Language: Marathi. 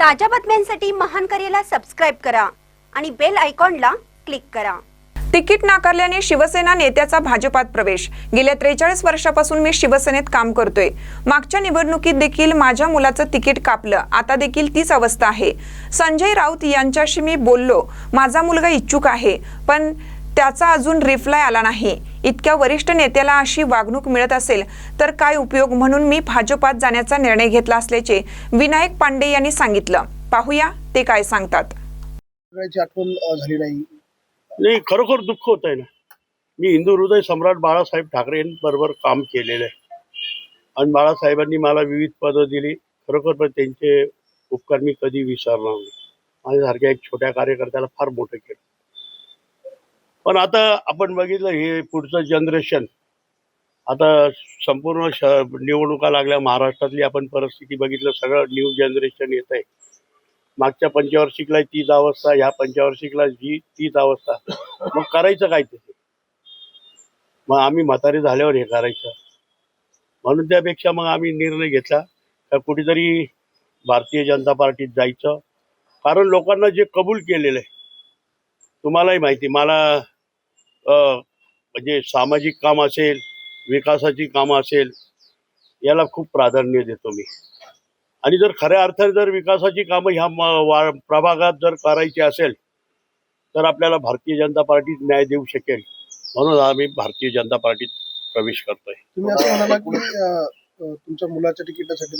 ताज्या बातम्यांसाठी महान करेला सबस्क्राईब करा आणि बेल आयकॉनला क्लिक करा. तिकीट नाकारल्याने शिवसेना नेत्याचा भाजपात प्रवेश. गेल्या त्रेचाळीस वर्षापासून मी शिवसेनेत काम करतोय. मागच्या निवडणुकीत देखील माझ्या मुलाचं तिकीट कापलं. आता देखील तीच अवस्था आहे. संजय राऊत यांच्याशी मी बोललो. माझा मुलगा इच्छुक आहे पण त्याचा अजून रिप्लाय आला नाही. इतक्या वरिष्ठ नेत्याला अशी वागणूक मिळत असेल तर काय उपयोग म्हणून मी भाजपात जाण्याचा निर्णय घेतला असल्याचे विनायक पांडे यांनी सांगितलं. पाहूया ते काय सांगतात. आठवण झाली नाही. नाही खरोखर दुःख होत आहे ना. मी हिंदू हृदय सम्राट बाळासाहेब ठाकरेंबरोबर काम केलेलं आहे. आणि बाळासाहेबांनी मला विविध पदं दिली. खरोखर पण त्यांचे उपकार मी कधी विसरणार नाही. माझ्यासारख्या एक छोट्या कार्यकर्त्याला फार मोठं केलं. पण आता आपण बघितलं हे पुढचं जनरेशन आता संपूर्ण श निवडणुका लागल्या महाराष्ट्रातली आपण परिस्थिती बघितलं सगळं न्यू जनरेशन येत आहे मागच्या पंचवार्षिकला तीच अवस्था ह्या पंचवार्षिकला जी तीच अवस्था. मग करायचं काय ते? मग आम्ही म्हातारे झाल्यावर हे करायचं. म्हणून त्यापेक्षा मग आम्ही निर्णय घेतला का कुठेतरी भारतीय जनता पार्टीत जायचं. कारण लोकांना जे कबूल केलेलं आहे तुम्हालाही माहिती मला म्हणजे सामाजिक काम असेल विकासाची कामं असेल याला खूप प्राधान्य देतो मी. आणि जर खऱ्या अर्थाने जर विकासाची कामं ह्या प्रभागात जर करायची असेल तर आपल्याला भारतीय जनता पार्टी न्याय देऊ शकेल. म्हणून आम्ही भारतीय जनता पार्टीत प्रवेश करतोय. तुम्ही असं म्हणाला की तुमच्या मुलाच्या तिकिटासाठी